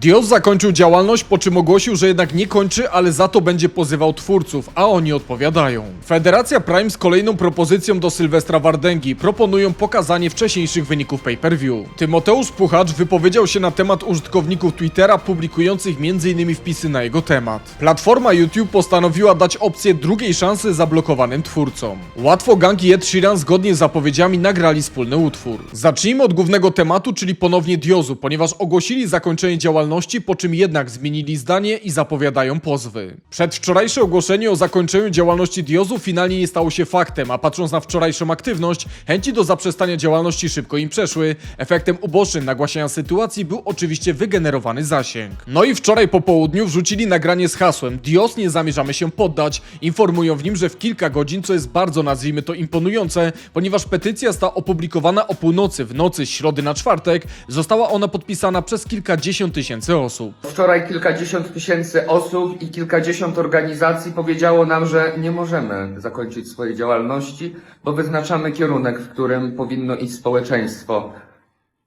Dios zakończył działalność, po czym ogłosił, że jednak nie kończy, ale za to będzie pozywał twórców, a oni odpowiadają. Federacja Prime z kolejną propozycją do Sylwestra Wardęgi proponują pokazanie wcześniejszych wyników pay-per-view. Tymoteusz Puchacz wypowiedział się na temat użytkowników Twittera publikujących m.in. wpisy na jego temat. Platforma YouTube postanowiła dać opcję drugiej szansy zablokowanym twórcom. Łatwo Gang i Ed Sheeran zgodnie z zapowiedziami nagrali wspólny utwór. Zacznijmy od głównego tematu, czyli ponownie Diozu, ponieważ ogłosili zakończenie działalności, po czym jednak zmienili zdanie i zapowiadają pozwy. Przedwczorajsze ogłoszenie o zakończeniu działalności Diozu finalnie nie stało się faktem, a patrząc na wczorajszą aktywność, chęci do zaprzestania działalności szybko im przeszły. Efektem ubocznym nagłaśniania sytuacji był oczywiście wygenerowany zasięg. No i wczoraj po południu wrzucili nagranie z hasłem Dios nie zamierzamy się poddać. Informują w nim, że w kilka godzin, co jest bardzo nazwijmy to imponujące, ponieważ petycja została opublikowana o północy w nocy środy na czwartek, została ona podpisana przez kilkadziesiąt tysięcy osób. Wczoraj kilkadziesiąt tysięcy osób i kilkadziesiąt organizacji powiedziało nam, że nie możemy zakończyć swojej działalności, bo wyznaczamy kierunek, w którym powinno iść społeczeństwo.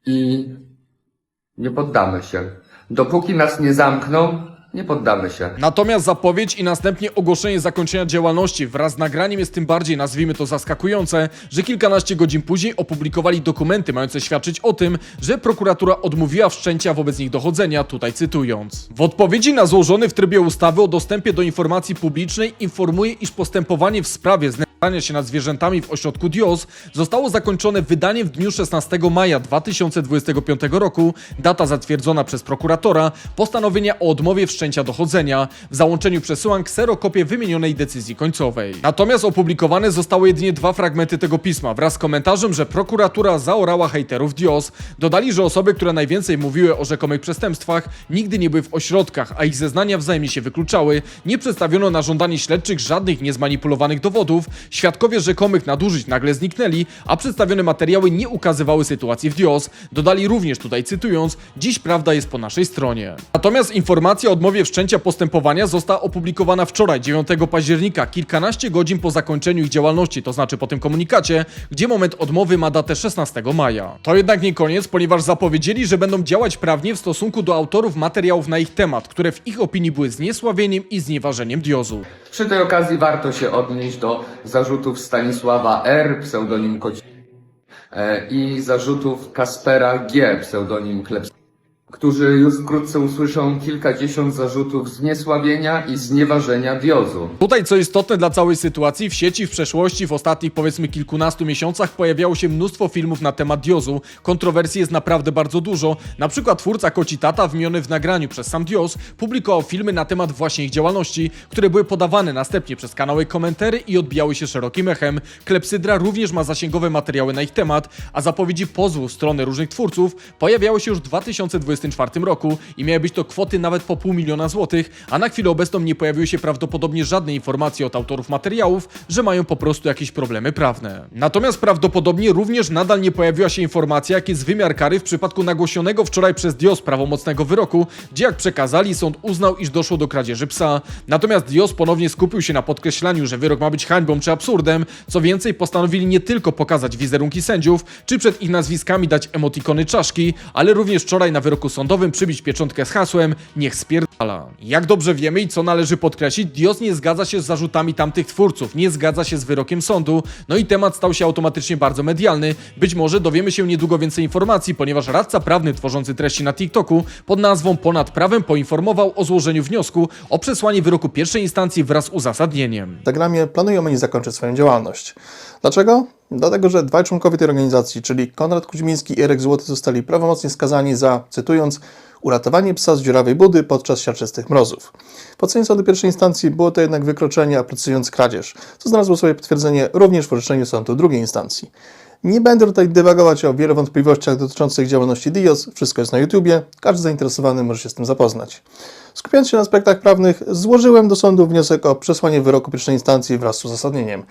I nie poddamy się. Dopóki nas nie zamkną, nie poddamy się. Natomiast zapowiedź i następnie ogłoszenie zakończenia działalności wraz z nagraniem jest tym bardziej, nazwijmy to zaskakujące, że kilkanaście godzin później opublikowali dokumenty mające świadczyć o tym, że prokuratura odmówiła wszczęcia wobec nich dochodzenia, tutaj cytując. W odpowiedzi na złożony w trybie ustawy o dostępie do informacji publicznej informuje, iż postępowanie w sprawie znęcania się nad zwierzętami w ośrodku Dios zostało zakończone wydaniem w dniu 16 maja 2025 roku, data zatwierdzona przez prokuratora, postanowienia o odmowie wszczęcia dochodzenia, w załączeniu przesyłam kserokopię wymienionej decyzji końcowej. Natomiast opublikowane zostały jedynie dwa fragmenty tego pisma wraz z komentarzem, że prokuratura zaorała hejterów Dios. Dodali, że osoby, które najwięcej mówiły o rzekomych przestępstwach, nigdy nie były w ośrodkach, a ich zeznania wzajemnie się wykluczały. Nie przedstawiono na żądanie śledczych żadnych niezmanipulowanych dowodów. Świadkowie rzekomych nadużyć nagle zniknęli, a przedstawione materiały nie ukazywały sytuacji w Dios. Dodali również tutaj cytując: Dziś prawda jest po naszej stronie. Natomiast informacja o odmowie wszczęcia postępowania została opublikowana wczoraj, 9 października, kilkanaście godzin po zakończeniu ich działalności, to znaczy po tym komunikacie, gdzie moment odmowy ma datę 16 maja. To jednak nie koniec, ponieważ zapowiedzieli, że będą działać prawnie w stosunku do autorów materiałów na ich temat, które w ich opinii były zniesławieniem i znieważeniem Diozu. Przy tej okazji warto się odnieść do zarzutów Stanisława R., pseudonim Koci e, i zarzutów Kaspera G., pseudonim Kleps którzy już wkrótce usłyszą kilkadziesiąt zarzutów zniesławienia i znieważenia diozu. Tutaj co istotne dla całej sytuacji, w sieci w przeszłości, w ostatnich powiedzmy kilkunastu miesiącach pojawiało się mnóstwo filmów na temat Diozu. Kontrowersji jest naprawdę bardzo dużo. Na przykład twórca Koci Tata, wymieniony w nagraniu przez sam Dios, publikował filmy na temat właśnie ich działalności, które były podawane następnie przez kanały komentary i odbijały się szerokim echem. Klepsydra również ma zasięgowe materiały na ich temat, a zapowiedzi pozwu strony różnych twórców pojawiały się już w 2024 roku i miały być to kwoty nawet po pół miliona złotych, a na chwilę obecną nie pojawiły się prawdopodobnie żadne informacje od autorów materiałów, że mają po prostu jakieś problemy prawne. Natomiast prawdopodobnie również nadal nie pojawiła się informacja, jaki jest wymiar kary w przypadku nagłosionego wczoraj przez Dios prawomocnego wyroku, gdzie jak przekazali, sąd uznał, iż doszło do kradzieży psa. Natomiast Dios ponownie skupił się na podkreślaniu, że wyrok ma być hańbą czy absurdem, co więcej postanowili nie tylko pokazać wizerunki sędziów, czy przed ich nazwiskami dać emotikony czaszki, ale również wczoraj na wyroku sądowym przybić pieczątkę z hasłem niech spierdala. Jak dobrze wiemy i co należy podkreślić, Dios nie zgadza się z zarzutami tamtych twórców, nie zgadza się z wyrokiem sądu, no i temat stał się automatycznie bardzo medialny. Być może dowiemy się niedługo więcej informacji, ponieważ radca prawny tworzący treści na TikToku pod nazwą Ponad Prawem poinformował o złożeniu wniosku o przesłanie wyroku pierwszej instancji wraz z uzasadnieniem. W Telegramie planują oni zakończyć swoją działalność. Dlaczego? Dlatego, że dwaj członkowie tej organizacji, czyli Konrad Kuźmiński i Erek Złoty, zostali prawomocnie skazani za, cytując, uratowanie psa z dziurawej budy podczas siarczystych mrozów. W ocenie sądu pierwszej instancji było to jednak wykroczenie, a precyzując kradzież, co znalazło swoje potwierdzenie również w orzeczeniu sądu drugiej instancji. Nie będę tutaj dywagować o wielu wątpliwościach dotyczących działalności DIOS, wszystko jest na YouTubie, każdy zainteresowany może się z tym zapoznać. Skupiając się na aspektach prawnych, złożyłem do sądu wniosek o przesłanie wyroku pierwszej instancji wraz z uzasadnieniem.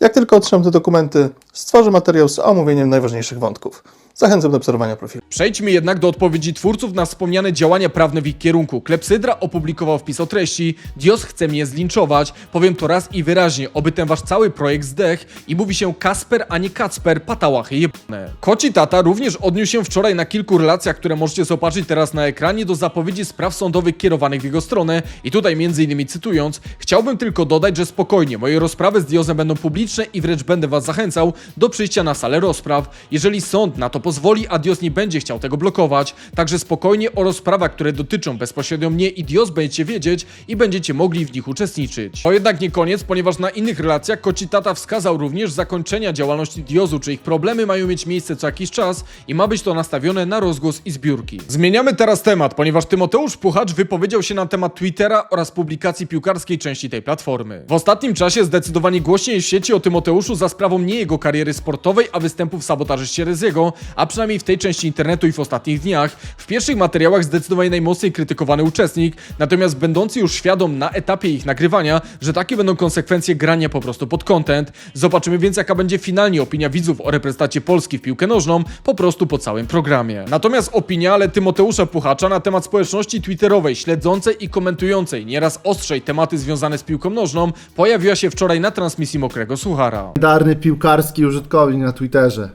Jak tylko otrzymam te dokumenty, stworzę materiał z omówieniem najważniejszych wątków. Zachęcam do obserwowania profilu. Przejdźmy jednak do odpowiedzi twórców na wspomniane działania prawne w ich kierunku. Klepsydra opublikował wpis o treści Dios chce mnie zlinczować. Powiem to raz i wyraźnie, oby ten wasz cały projekt zdech i mówi się Kasper, a nie Kacper, patałachy jebane. Koci Tata również odniósł się wczoraj na kilku relacjach, które możecie zobaczyć teraz na ekranie do zapowiedzi spraw sądowych kierowanych w jego stronę i tutaj między innymi cytując Chciałbym tylko dodać, że spokojnie, moje rozprawy z Diosem będą publiczne i wręcz będę was zachęcał do przyjścia na salę rozpraw, jeżeli sąd na to pozwoli, a Dios nie będzie chciał tego blokować. Także spokojnie o rozprawach, które dotyczą bezpośrednio mnie i Dios będziecie wiedzieć i będziecie mogli w nich uczestniczyć. To jednak nie koniec, ponieważ na innych relacjach Koci Tata wskazał również zakończenia działalności Diosu, czy ich problemy mają mieć miejsce co jakiś czas i ma być to nastawione na rozgłos i zbiórki. Zmieniamy teraz temat, ponieważ Tymoteusz Puchacz wypowiedział się na temat Twittera oraz publikacji piłkarskiej części tej platformy. W ostatnim czasie zdecydowanie głośniej w sieci o Tymoteuszu za sprawą nie jego kariery sportowej, a występów sabotażyście Reziego, a przynajmniej w tej części internetu i w ostatnich dniach. W pierwszych materiałach zdecydowanie najmocniej krytykowany uczestnik, natomiast będący już świadom na etapie ich nagrywania, że takie będą konsekwencje grania po prostu pod content. Zobaczymy więc jaka będzie finalnie opinia widzów o reprezentacie Polski w piłkę nożną po prostu po całym programie. Natomiast opinia ale Tymoteusza Puchacza na temat społeczności twitterowej, śledzącej i komentującej nieraz ostrzej tematy związane z piłką nożną, pojawiła się wczoraj na transmisji Mokrego Suchara. legendarny piłkarski użytkownik na Twitterze.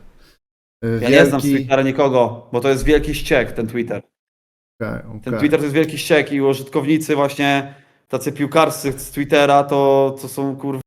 Y, Ja nie znam z Twittera nikogo, bo to jest wielki ściek, ten Twitter. Okej, Ten okej. Twitter to jest wielki ściek i użytkownicy właśnie tacy piłkarscy z Twittera to, to są kurwa...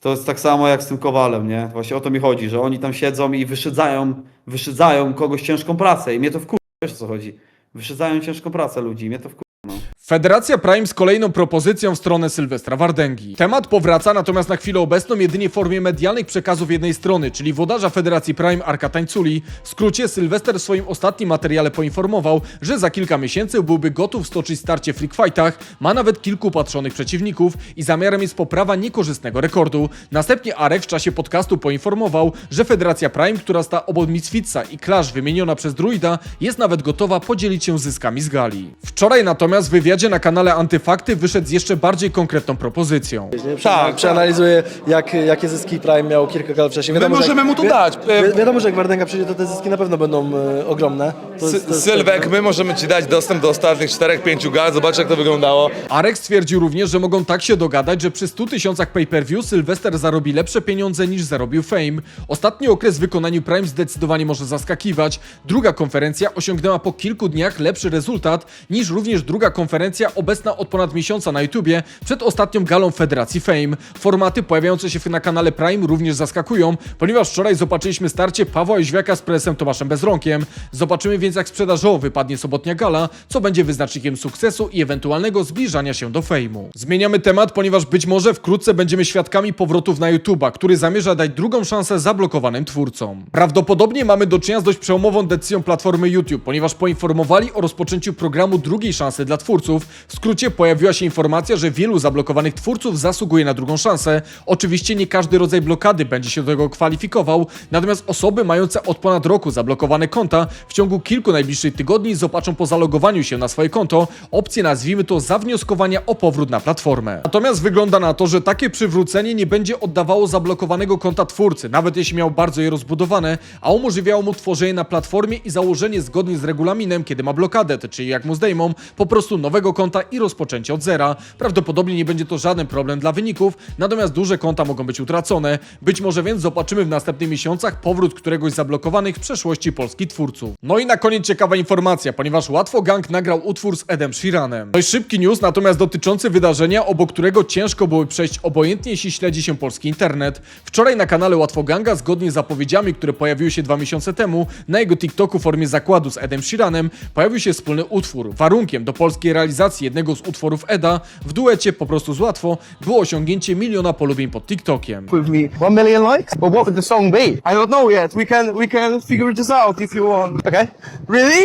To jest tak samo jak z tym Kowalem, nie? Właśnie o to mi chodzi, że oni tam siedzą i wyszydzają, wyszydzają kogoś ciężką pracę i mnie to wkurza, wiesz o co chodzi. Wyszydzają ciężką pracę ludzi, mnie to wkurza. No. Federacja Prime z kolejną propozycją w stronę Sylwestra Wardęgi. Temat powraca natomiast na chwilę obecną jedynie w formie medialnych przekazów jednej strony, czyli włodarza Federacji Prime Arka Tańculi. W skrócie Sylwester w swoim ostatnim materiale poinformował, że za kilka miesięcy byłby gotów stoczyć starcie w freak fightach, ma nawet kilku patrzonych przeciwników i zamiarem jest poprawa niekorzystnego rekordu. Następnie Arek w czasie podcastu poinformował, że Federacja Prime, która sta obok Misfitsa i Clash wymieniona przez Druida, jest nawet gotowa podzielić się zyskami z gali. Wczoraj natomiast w wywiadzie na kanale Antyfakty wyszedł z jeszcze bardziej konkretną propozycją. Tak, przeanalizuję, jak, jakie zyski Prime miał kilka lat wcześniej. Wiadomo, możemy że, mu to wi- dać. Wi wiadomo, że jak Wardęga przyjdzie, to te zyski na pewno będą e, ogromne. To jest- to jest- Sylwek, my możemy ci dać dostęp do ostatnich 4-5 gal, zobacz jak to wyglądało. Arek stwierdził również, że mogą tak się dogadać, że przy 100 tysiącach pay-per-view Sylwester zarobi lepsze pieniądze niż zarobił Fame. Ostatni okres w wykonaniu Prime zdecydowanie może zaskakiwać. Druga konferencja osiągnęła po kilku dniach lepszy rezultat niż również druga konferencja obecna od ponad miesiąca na YouTubie przed ostatnią galą Federacji Fame. Formaty pojawiające się na kanale Prime również zaskakują, ponieważ wczoraj zobaczyliśmy starcie Pawła Jóźwiaka z prezesem Tomaszem Bezronkiem. Zobaczymy więc jak sprzedażowo wypadnie sobotnia gala, co będzie wyznacznikiem sukcesu i ewentualnego zbliżania się do fejmu. Zmieniamy temat, ponieważ być może wkrótce będziemy świadkami powrotów na YouTube'a, który zamierza dać drugą szansę zablokowanym twórcom. Prawdopodobnie mamy do czynienia z dość przełomową decyzją platformy YouTube, ponieważ poinformowali o rozpoczęciu programu drugiej szansy dla twórców. W skrócie pojawiła się informacja, że wielu zablokowanych twórców zasługuje na drugą szansę. Oczywiście nie każdy rodzaj blokady będzie się do tego kwalifikował, natomiast osoby mające od ponad roku zablokowane konta w ciągu kilku najbliższych tygodni zobaczą po zalogowaniu się na swoje konto opcję nazwijmy to zawnioskowania o powrót na platformę. Natomiast wygląda na to, że takie przywrócenie nie będzie oddawało zablokowanego konta twórcy, nawet jeśli miał bardzo je rozbudowane, a umożliwiało mu tworzenie na platformie i założenie zgodnie z regulaminem, kiedy ma blokadę, czyli jak mu zdejmą, po prostu nowego konta i rozpoczęcie od zera. Prawdopodobnie nie będzie to żaden problem dla wyników, natomiast duże konta mogą być utracone. Być może więc zobaczymy w następnych miesiącach powrót któregoś z zablokowanych w przeszłości polskich twórców. No i na koniec ciekawa informacja, ponieważ Łatwo Gang nagrał utwór z Edem Sheeranem. Dość szybki news, natomiast dotyczący wydarzenia, obok którego ciężko byłoby przejść obojętnie, jeśli śledzi się polski internet. Wczoraj na kanale Łatwo Ganga, zgodnie z zapowiedziami, które pojawiły się dwa miesiące temu, na jego TikToku w formie zakładu z Edem Sheeranem, pojawił się wspólny utwór. Warunkiem do polskiej realizacji jednego z utworów Eda w duecie po prostu z Łatwo było osiągnięcie miliona polubień pod TikTokiem. with me. One million likes? But what would the song be? I don't know yet. We can we can figure this out if you want. Okay. Really?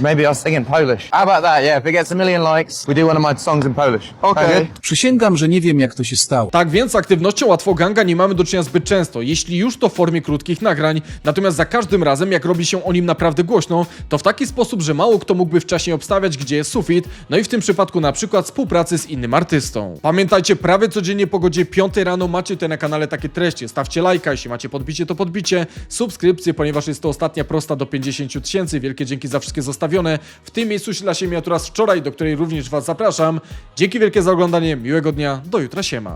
Maybe I'll sing in Polish. How about that? Yeah, if it gets a million likes, we do one of my songs in Polish. Okej. Przysięgam, że nie wiem jak to się stało. Tak więc z aktywnością Łatwoganga nie mamy do czynienia zbyt często, jeśli już to w formie krótkich nagrań, natomiast za każdym razem jak robi się o nim naprawdę głośno, to w taki sposób, że mało kto mógłby wcześniej obstawiać, gdzie jest sufit, no i w tym przypadku na przykład współpracy z innym artystą. Pamiętajcie, prawie codziennie po godzinie 5 rano macie tutaj na kanale takie treści, stawcie lajka, jeśli macie podbicie to podbicie, subskrypcję, ponieważ jest to ostatnia prosta do 50 tysięcy, wielkie dzięki za wszystkie W tym miejscu śla się miniatura z wczoraj, do której również was zapraszam. Dzięki wielkie za oglądanie, miłego dnia, do jutra siema.